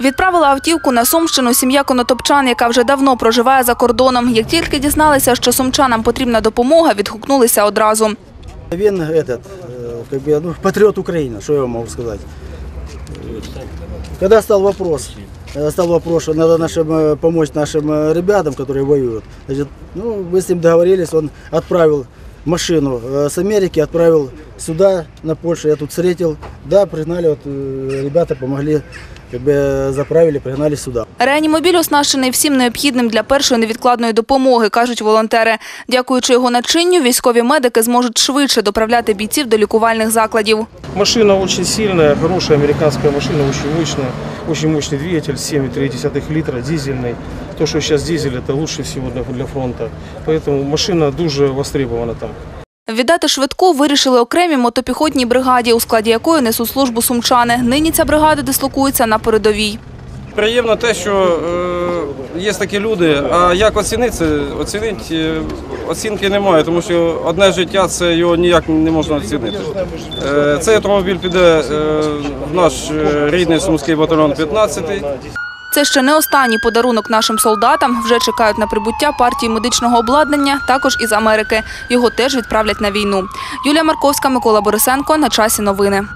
Відправила автівку на Сумщину сім'я Конотопчан, яка вже давно проживає за кордоном. Як тільки дізналися, що сумчанам потрібна допомога, відгукнулися одразу. Він этот, э, как бы, ну, патриот Украины, что я вам могу сказать. Когда стал вопрос, э, стал вопрос, что надо нашим, э, помочь нашим э, ребятам, которые воюют, значит, ну, мы с ним договорились, он отправил машину э, с Америки, отправил сюда, на Польшу, я тут встретил, да, пригнали, вот, э, ребята помогли, как бы заправили, пригнали сюда. Реанімобіль оснащений всім необхідним для першої невідкладної допомоги, кажуть волонтери. Дякуючи його начинню, військові медики зможуть швидше доправляти бійців до лікувальних закладів. Машина очень сильная, хорошая американская машина, очень мощная, очень мощный двигатель, 7,3 литра, дизельный. То, что сейчас дизель, это лучше всего для, для фронта. Поэтому машина дуже востребована там. Віддати швидку вирішили окремій мотопіхотній бригаді, у складі якої несуть службу сумчани. Нині ця бригада дислокується на передовій. Приємно те, що е, є такі люди. А як оцінити? Оцінити е, оцінки немає, тому що одне життя це його ніяк не можна оцінити. Е, цей автомобіль піде в наш рідний сумський батальйон 15-й. Це ще не останній подарунок нашим солдатам. Вже чекають на прибуття партії медичного обладнання, також із Америки. Його теж відправлять на війну. Юлія Марковська, Микола Борисенко. На часі новини.